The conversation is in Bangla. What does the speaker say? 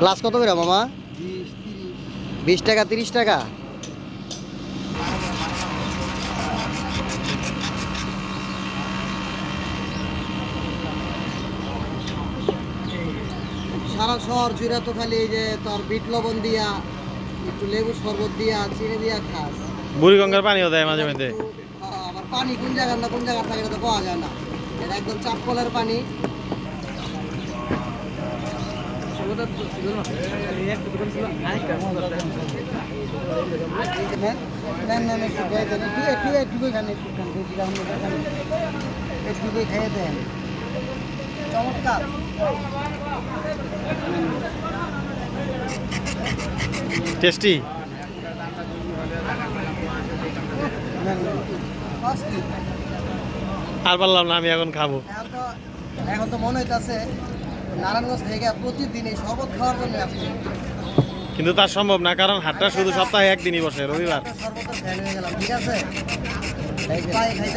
গ্লাস কত করে মামা? বিশ টাকা তিরিশ টাকা? সারা শহর জুড়ে তো খালি এই যে তোর বিট লবণ দিয়া একটু লেবু শরবত দিয়া চিনি দিয়া খাস। বুড়িগঙ্গার পানিও দেয় মাঝে মাঝে একটু, আবার পানি কোন জায়গার না কোন জায়গার থাকে এটা তো পাওয়া যায় না। এটা একদম চাপকলের পানি নেন, নেন, নেন, একটু খেয়ে দেন। একটু- একটু- খেয়ে দেন। চমৎকার টেস্টি। আর পারলাম না আমি এখন খাব এখন তো মনে হইতাছে নারায়ণগঞ্জ থেকে প্রতিদিন এই শরবত খাওয়ার জন্য আসছে। কিন্তু তা সম্ভব না কারণ হাটটা শুধু সপ্তাহে একদিনই বসে রবিবার। শরবতের ফ্যান হয়ে গেলাম ঠিক আছে? খাইতে